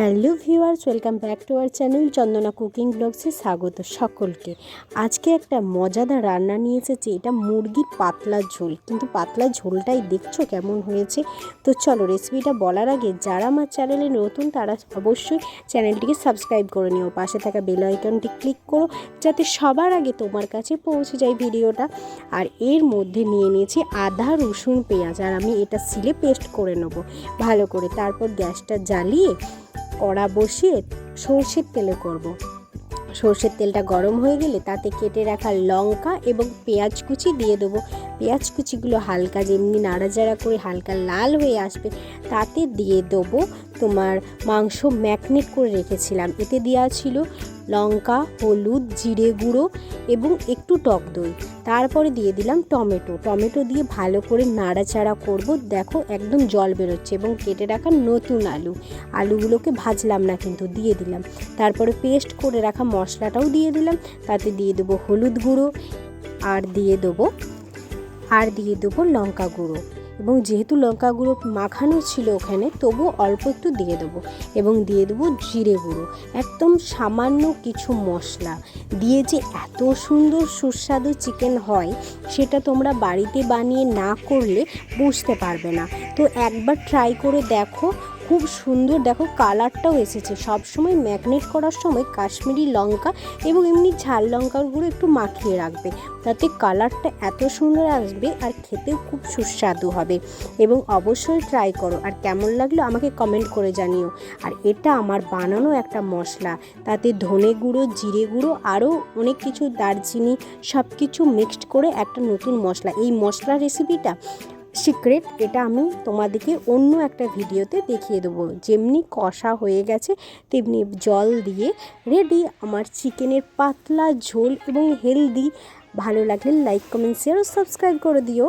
Hello viewers, welcome back to our channel Chandana cooking ব্লগসে স্বাগত সকলকে। আজকে একটা মজাদার রান্না নিয়ে এসেছি, এটা মুরগির পাতলা ঝোল। কিন্তু পাতলা ঝোলটাই দেখছ কেমন হয়েছে? তো চলো রেসিপিটা বলার আগে যারা আমার চ্যানেলে নতুন, তারা অবশ্যই চ্যানেলটিকে সাবস্ক্রাইব করে নিও। পাশে থাকা বেল আইকনটি ক্লিক করো, যাতে সবার আগে তোমার কাছে পৌঁছে যায় ভিডিওটা। আর এর মধ্যে নিয়ে নিয়েছি আদা, রসুন, পেঁয়াজ, আর আমি এটা সিলে পেস্ট করে নেব। ভালো করে তারপর গ্যাসটা জ্বালিয়ে কড়া বসিয়ে সর্ষের তেলে করব। সর্ষের তেলটা গরম হয়ে গেলে তাতে কেটে রাখা লঙ্কা এবং পেঁয়াজ কুচি দিয়ে দেবো পেঁয়াজ কুচিগুলো হালকা যেমনি নাড়াচাড়া করে হালকা লাল হয়ে আসবে, তাতে দিয়ে দেবো তোমার মাংস ম্যাগনেট করে রেখেছিলাম। এতে দেওয়া ছিল লঙ্কা, হলুদ, জিরে গুঁড়ো এবং একটু টক দই। তারপরে দিয়ে দিলাম টমেটো। টমেটো দিয়ে ভালো করে নাড়াচাড়া করব। দেখো একদম জল বেরোচ্ছে এবং কেটে রাখা নতুন আলু। আলুগুলোকে ভাজলাম না কিন্তু, দিয়ে দিলাম। তারপরে পেস্ট করে রাখা মশলাটাও দিয়ে দিলাম। তাতে দিয়ে দেবো হলুদ গুঁড়ো আর দিয়ে দেবো আর দিয়ে দেবো লঙ্কা গুঁড়ো। এবং যেহেতু লঙ্কা গুঁড়ো মাখানো ছিল ওখানে তবু অল্প একটু দিয়ে দেবো। এবং দিয়ে দেবো জিরে গুঁড়ো। একদম সামান্য কিছু মশলা। দিয়ে যে এত সুন্দর সুস্বাদু চিকেন হয়, সেটা তোমরা বাড়িতে বানিয়ে না করলে বুঝতে পারবে না। তো একবার ট্রাই করে দেখো। খুব সুন্দর, দেখো কালারটাও এসেছে। সব সময় ম্যাগনেট করার সময় কাশ্মীরি লঙ্কা এবং এমনি ঝাল লঙ্কার গুঁড়ো একটু মাখিয়ে রাখবে। তাতে কালারটা এত সুন্দর আসবে আর খেতেও খুব সুস্বাদু হবে। এবং অবশ্যই ট্রাই করো। আর কেমন লাগল আমাকে কমেন্ট করে জানিও। আর এটা আমার বানানো একটা মশলা। তাতে ধনে গুঁড়ো, জিরে গুঁড়ো, আরও অনেক কিছু, দারচিনি সব কিছু মিক্সড করে একটা নতুন মশলা। এই মশলা রেসিপিটা সিক্রেট এটা আমি তোমাদেরকে অন্য একটা ভিডিওতে দেখিয়ে দেবো। যেমনি কষা হয়ে গেছে, তেমনি জল দিয়ে রেডি আমার চিকেনের পাতলা ঝোল এবং হেলদি ভালো লাগলে লাইক কমেন্ট শেয়ার ও সাবস্ক্রাইব করে দিও।